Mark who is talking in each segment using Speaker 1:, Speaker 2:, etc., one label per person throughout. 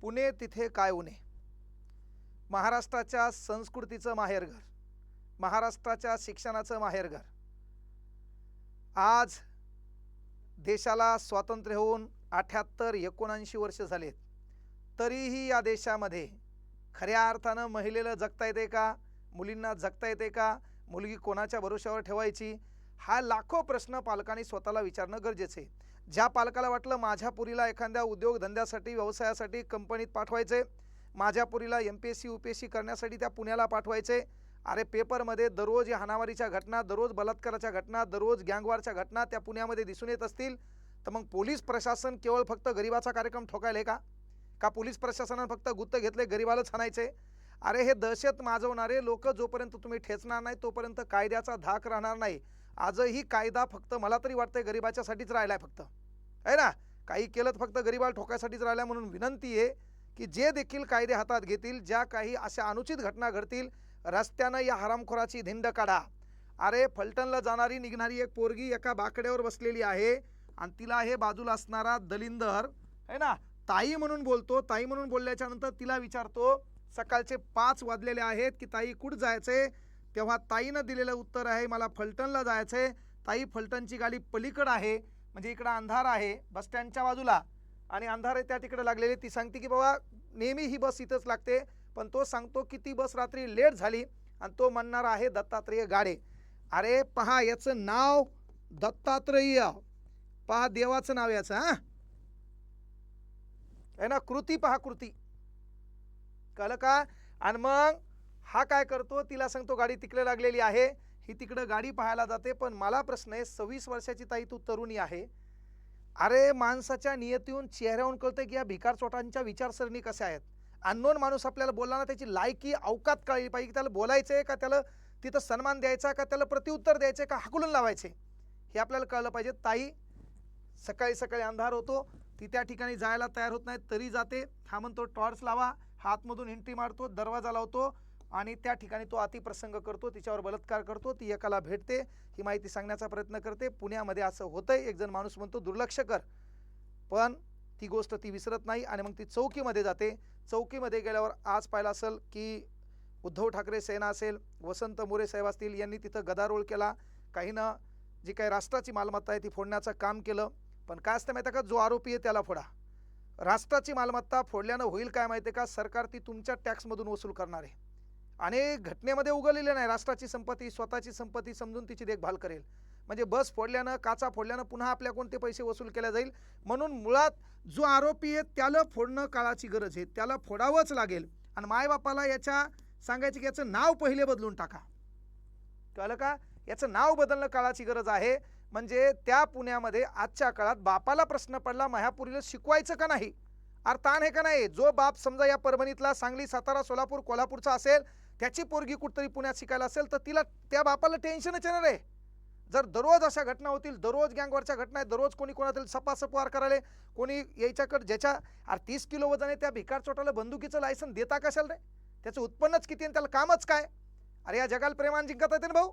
Speaker 1: पुणे तिथे काय उणे महाराष्ट्राच्या संस्कृतीचं माहेरघर महाराष्ट्राच्या शिक्षणाचं माहेरघर आज देशाला स्वातंत्र्य होऊन अठ्याहत्तर एकोणऐंशी वर्ष झालेत. तरीही या देशामध्ये खऱ्या अर्थानं महिलेला जगता येते का? मुलींना जगता येते का? मुलगी कोणाच्या भरोश्यावर ठेवायची? हा लाखो प्रश्न पालकांनी स्वतःला विचारणं गरजेचं आहे. ज्या पालकाला वाटलं माझ्या पुरीला एखाद्या उद्योगधंद्यासाठी व्यवसायासाठी कंपनीत पाठवायचे माझ्या पुरीला M P S C U P S C करण्यासाठी त्या पुण्याला पाठवायचे अरे पेपरमध्ये दररोज या हाणामारीच्या घटना दररोज बलात्काराच्या घटना दररोज गँगवारच्या घटना त्या पुण्यामध्ये दिसून येत असतील तर मग पोलीस प्रशासन केवळ फक्त गरिबाचा कार्यक्रम ठोकायला आहे का? का पोलीस प्रशासनानं फक्त गुत्त घेतले गरिबालाच हाणायचे? अरे हे दहशत माजवणारे लोक जोपर्यंत तुम्ही ठेचणार नाही तोपर्यंत कायद्याचा धाक राहणार नाही. आजही कायदा फक्त मला तरी वाटतंय गरिबाच्यासाठीच राहिला आहे फक्त. आहे ना? काही केलं तर फक्त गरिबाला ठोकायसाठीच राहिला म्हणून विनंती आहे की जे देखील कायदे हातात घेतील ज्या काही अशा अनुचित घटना घडतील रस्त्यानं या हरामखोराची धिंड काढा. अरे फलटणला जाणारी निघणारी एक पोरगी एका बाकड्यावर बसलेली आहे आणि तिला हे बाजूला असणारा दलिंदर आहे ना? ताई म्हणून बोलतो. ताई म्हणून बोलल्याच्या नंतर तिला विचारतो सकाळचे पाच वाजलेले आहेत की ताई कुठं जायचे तेव्हा ताईनं दिलेलं उत्तर आहे मला फलटणला आहे ताई फलटणची गाडी पलीकडं आहे म्हणजे इकडं अंधार आहे बस स्टँडच्या बाजूला. आणि अंधार आहे त्या तिकडे लागलेली ती सांगते की बाबा नेहमी ही बस इथंच लागते पण तो सांगतो की ती बस रात्री लेट झाली आणि तो म्हणणार आहे दत्तात्रेय गाडे. अरे पहा याचं नाव दत्तात्रेय. पहा देवाचं नाव याचं हां? आहे ना? कृती पहा कृती. कळलं का? आणि मग हा काय करतो? तिला सांगतो गाडी तिकडे लागलेली आहे. ही तिकडं गाडी पाहायला जाते पण मला प्रश्न आहे सव्वीस वर्षाची ताई तू तरुणी आहे. अरे माणसाच्या नियतीहून चेहऱ्याहून कळतं की या भिकार चोटांच्या विचारसरणी कशा आहेत? अननोन माणूस आपल्याला बोलला ना त्याची लायकी अवकात कळली पाहिजे. की त्याला बोलायचं आहे का? त्याला तिथं सन्मान द्यायचा का? त्याला प्रतिउत्तर द्यायचं का? हाकलून लावायचे. हे आपल्याला कळलं पाहिजे. ताई सकाळी सकाळी अंधार होतो. ती त्या ठिकाणी जायला तयार होत नाही तरी जाते. हा म्हणतो टॉर्च लावा. हातमधून एंट्री मारतो दरवाजा लावतो. आणि त्या ठिकाणी तो अतिप्रसंग करतो तिच्यावर बलात्कार करतो ती एकाला भेटते ही माहिती सांगण्याचा प्रयत्न करते. पुण्यामध्ये असं होतंय एक जण माणूस म्हणतो दुर्लक्ष कर. पण ती गोष्ट ती विसरत नाही आणि मग ती चौकीमध्ये जाते. चौकीमध्ये गेल्यावर आज पाहिलं असेल की उद्धव ठाकरे सेना असेल वसंत मोरे साहेब असतील यांनी तिथं गदारोळ केला. काहीनं जी काही राष्ट्राची मालमत्ता आहे ती फोडण्याचं काम केलं. पण काय असतं माहिती आहे का? जो आरोपी आहे त्याला फोडा. राष्ट्राची मालमत्ता फोडल्यानं होईल काय माहिती आहे का? सरकार ती तुमच्या टॅक्समधून वसूल करणार आहे. आणि घटनेमध्ये उगवलेलं नाही. राष्ट्राची संपत्ती स्वतःची संपत्ती समजून तिची देखभाल करेल. म्हणजे बस फोडल्यानं काचा फोडल्यानं पुन्हा आपल्या कोणते पैसे वसूल केले जाईल? म्हणून मुळात जो आरोपी आहे त्याला फोडणं काळाची गरज आहे. त्याला फोडावंच लागेल. आणि मायबापाला याच्या सांगायचं की याचं नाव पहिले बदलून टाका. कळलं का? याचं नाव बदलणं काळाची गरज आहे. म्हणजे त्या पुण्यामध्ये आजच्या काळात बापाला प्रश्न पडला महापुरीला शिकवायचं का नाही? अर्थान आहे का नाही? जो बाप समजा या परभणीतला सांगली सातारा सोलापूर कोल्हापूरचा असेल त्याची पोरगी कुठतरी पुण्यात शिकायला असेल तर तिला त्या बापाला टेन्शनच येणार आहे. जर दररोज अशा घटना होतील दररोज गँगवरच्या घटना आहेत दररोज कोणी कोणातील सपासपवार करायला कोणी याच्याकडे ज्याच्या अरे तीस किलो वजन आहे त्या भिकार चोटाला बंदुकीचं लायसन देता कशाला रे? त्याचं उत्पन्नच किती आणि त्याला कामच काय? अरे या जगाला प्रेमाने जिंकत येते ना भाऊ?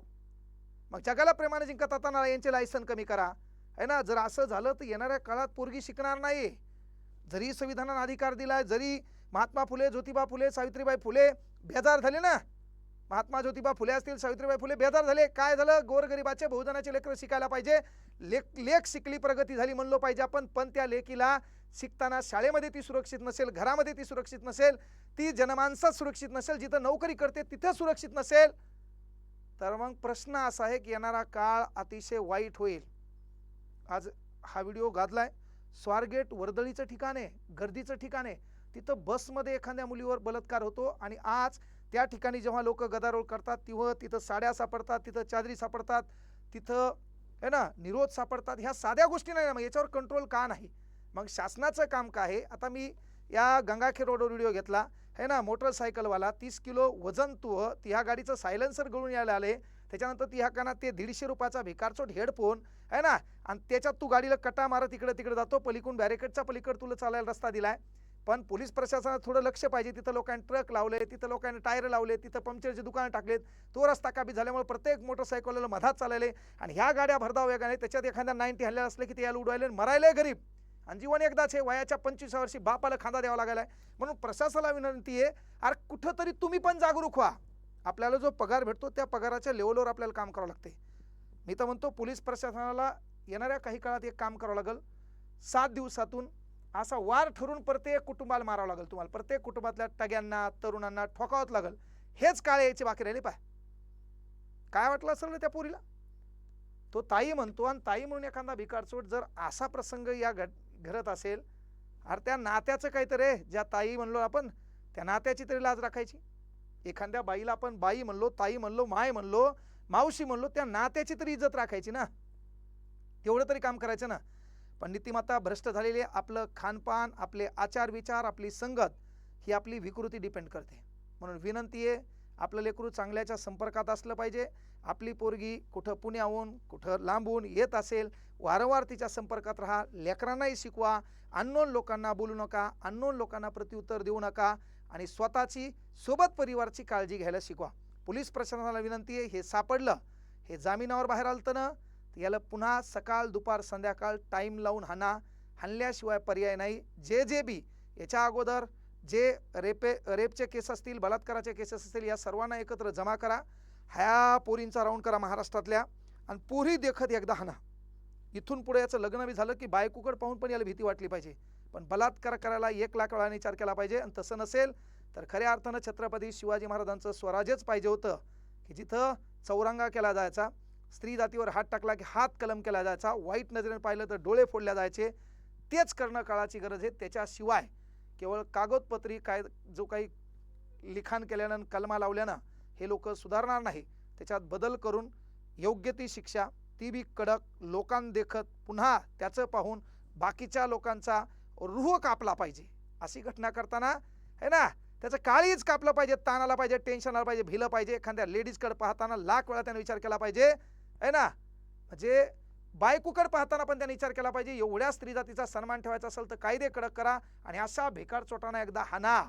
Speaker 1: मग जगाला प्रेमाने जिंकत असताना यांचे लायसन कमी करा. आहे ना? जर असं झालं तर येणाऱ्या काळात पोरगी शिकणार नाही. जरी संविधानानं अधिकार दिलाय जरी महात्मा फुले ज्योतिबा फुले सावित्रीबाई फुले बेजार झाले ना? महात्मा ज्योतिबा फुले असतील सावित्रीबाई फुले बेजार झाले. काय झालं? गोरगरिबाचे बहुजनाचे लेकरं शिकायला पाहिजे. लेख लेख शिकली प्रगती झाली म्हणलो पाहिजे आपण पण त्या लेखीला शिकताना शाळेमध्ये ती सुरक्षित नसेल घरामध्ये ती सुरक्षित नसेल ती जनमानसात सुरक्षित नसेल जिथं नोकरी करते तिथं सुरक्षित नसेल. तर मग प्रश्न असा आहे की येणारा काळ अतिशय वाईट होईल. आज हा व्हिडिओ गाजलाय. स्वारगेट वर्दळीचं ठिकाण आहे गर्दीचं ठिकाण आहे. तिथं बसमध्ये एखाद्या मुलीवर बलात्कार होतो आणि आज त्या ठिकाणी जेव्हा लोक गदारोळ करतात तेव्हा तिथं साड्या सापडतात तिथं चादरी सापडतात तिथं है ना निरोध सापडतात ह्या साध्या गोष्टी नाही ना मग याच्यावर कंट्रोल का नाही? मग शासनाचं काम काय आहे? आता मी या गंगाखेड रोडवर व्हिडिओ घेतला. है ना मोटरसायकलवाला तीस किलो वजन तू ती ह्या गाडीचं सायलेन्सर गळून यायला आले त्याच्यानंतर ती ह्या कानात ते दीडशे रुपयाचा भिकारचोट हेडफोन आहे ना? आणि त्याच्यात तू गाडीला कटा मारत इकडे तिकडे जातो पलीकडून बॅरिकेडचा पलीकड तुला चालायला रस्ता दिलाय. पण पोलीस प्रशासनात थोडं लक्ष पाहिजे. तिथं लोकांनी ट्रक लावले तिथं लोकांनी टायर लावले तिथं पंक्चरचे दुकानं टाकलेत. तो रस्ता काबी झाल्यामुळे प्रत्येक मोटरसायकलला मधात चालले. आणि ह्या गाड्या भरधाव वेगाने त्याच्यात एखाद्या नाईन्टी हल्ल्या असले की ते याला उडवायले आणि मरायले गरीब. आणि जीवन एकदाच हे वयाच्या पंचवीस वर्षी बापाला खांदा द्यावा लागलाय म्हणून प्रशासनाला विनंती आहे अरे कुठंतरी तुम्ही पण जागरूक व्हा. आपल्याला जो पगार भेटतो त्या पगाराच्या लेवलवर आपल्याला काम करावं लागते. मी तर म्हणतो पोलीस प्रशासनाला येणाऱ्या काही काळात एक काम करावं लागेल. सात दिवसातून असा वार ठरून प्रत्येक कुटुंबाला मारावं लागेल तुम्हाला. प्रत्येक कुटुंबातल्या टग्यांना तरुणांना ठोकावंच लागेल. हेच काळ यायची बाकी राहिली पाय. काय वाटलं असेल ना त्या पोरीला? तो ताई म्हणतो आणि ताई म्हणून एखादा भिकारचोट जर असा प्रसंग या घड घडत असेल अरे त्या नात्याचं काहीतरी ज्या ताई म्हणलो आपण त्या नात्याची तरी लाज राखायची. एखाद्या बाईला आपण बाई म्हणलो ताई म्हणलो माय म्हणलो मावशी म्हणलो त्या नात्याची तरी इज्जत राखायची ना. तेवढं तरी काम करायचं ना. पण नीतिमत्ता भ्रष्ट झालेली आपलं खानपान आपले आचार विचार आपली संगत ही आपली विकृती डिपेंड करते. म्हणून विनंती आहे आपलं लेकरू चांगल्याच्या संपर्कात असलं पाहिजे. आपली पोरगी कुठं पुण्याहून कुठं लांबून येत असेल वारंवार तिच्या संपर्कात राहा. लेकरांनाही शिकवा. अननोन लोकांना बोलू नका. अननोन लोकांना प्रत्युत्तर देऊ नका. आणि स्वतःची सोबत परिवारची काळजी घ्यायला शिकवा. पोलीस प्रशासनाला विनंती आहे हे सापडलं हे जामिनावर बाहेर आलं ना तर याला पुन्हा सकाळ दुपार संध्याकाळ टाईम लावून हाना हाणल्याशिवाय पर्याय नाही. जे जे बी याच्या अगोदर जे रेपे रेपचे केस असतील बलात्काराचे केसेस असतील या सर्वांना एकत्र जमा करा. ह्या पोरींचा राऊंड करा महाराष्ट्रातल्या आणि पोरी देखत एकदा हाना. इथून पुढे याचं लग्न बी झालं की बायकोकडे पाहून पण याला भीती वाटली पाहिजे. पण बलात्कार करायला एक लाख वेळा विचार केला पाहिजे आणि तसं नसेल तर खऱ्या अर्थानं छत्रपती शिवाजी महाराजांचं स्वराज्यच पाहिजे होतं की जिथं चौरंगा केला जायचा. स्त्री जातीवर हात टाकला की हात कलम केला जायचा. वाईट नजरेने पाहिलं तर डोळे फोडल्या जायचे. तेच करणं काळाची गरज आहे. त्याच्याशिवाय केवळ कागदपत्री काय जो काही लिखाण केल्यानं कलमा लावल्यानं हे लोक सुधारणार नाही. त्याच्यात बदल करून योग्य ती शिक्षा ती बी कडक लोकांदेखत पुन्हा त्याचं पाहून बाकीच्या लोकांचा रूह कापला पाहिजे. अशी घटना करताना है ना त्याचं काळीच कापलं पाहिजे ताण आला पाहिजे टेन्शन आलं पाहिजे भिलं पाहिजे. एखाद्या लेडीजकडे पाहताना लाख वेळा त्याने विचार केला पाहिजे. आहे ना? म्हणजे बायकुकड पाहताना पण त्यांनी विचार केला पाहिजे एवढ्या स्त्री जातीचा सन्मान ठेवायचा असेल तर कायदे कडक करा आणि असा भेकार चोटाना एकदा हाना.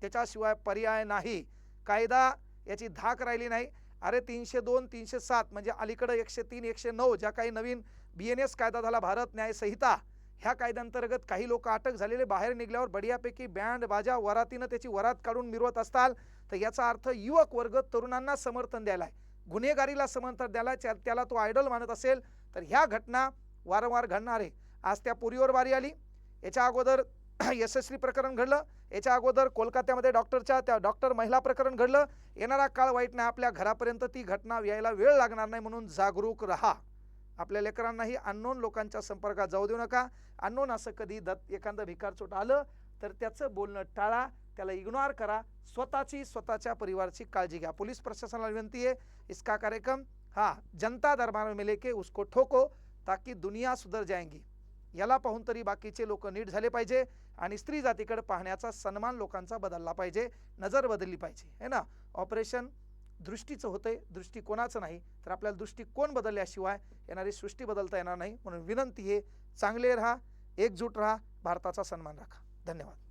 Speaker 1: त्याच्याशिवाय पर्याय नाही. कायदा याची धाक राहिली नाही. अरे तीनशे दोन तीनशे सात म्हणजे अलीकडं एकशे तीन एकशे नऊ ज्या काही नवीन बी एन एस कायदा झाला भारत न्याय संहिता ह्या कायद्यांतर्गत काही लोक अटक झालेले बाहेर निघल्यावर बढियापैकी बँड बाजा वरातीनं त्याची वरात काढून मिरवत असताल तर याचा अर्थ युवक वर्ग तरुणांना समर्थन द्यायला आहे गुन्हेगारीला समर्थन द्यायला त्याला तो आयडल मानत असेल तर ह्या घटना वारंवार घडणार आहे. आज त्या पुरीवर वारी आली. याच्या अगोदर यशस्वी प्रकरण घडलं. याच्या अगोदर कोलकात्यामध्ये डॉक्टरच्या त्या डॉक्टर महिला प्रकरण घडलं. येणारा काळ वाईट नाही. आपल्या घरापर्यंत ती घटना यायला वेळ लागणार नाही म्हणून जागरूक राहा. आपल्या लेकरांनाही अननोन लोकांच्या संपर्कात जाऊ देऊ नका. अननोन असं कधी दत्त एखादं भिकारचोट आलं तर त्याचं बोलणं टाळा. त्याला इग्नोर करा. स्वतःची स्वतःच्या परिवाराची काळजी घ्या. पोलीस प्रशासनाला विनंती आहे इसका कार्यक्रम हा जनता दरबार में लेके उसको ठोको ताकि दुनिया सुधर जाएंगी. याला पाहून तरी बाकीचे लोक नीट झाले पाहिजे आणि स्त्री जातीकडे पाहण्याचा सन्मान लोकांचा बदलला पाहिजे नजर बदलली पाहिजे. है ना? ऑपरेशन दृष्टीचं होतंय दृष्टिकोनाचं नाही तर आपल्याला दृष्टिकोन बदलल्याशिवाय येणारी सृष्टी बदलता येणार नाही म्हणून विनंती आहे चांगले राहा एकजूट राहा भारताचा सन्मान राखा. धन्यवाद.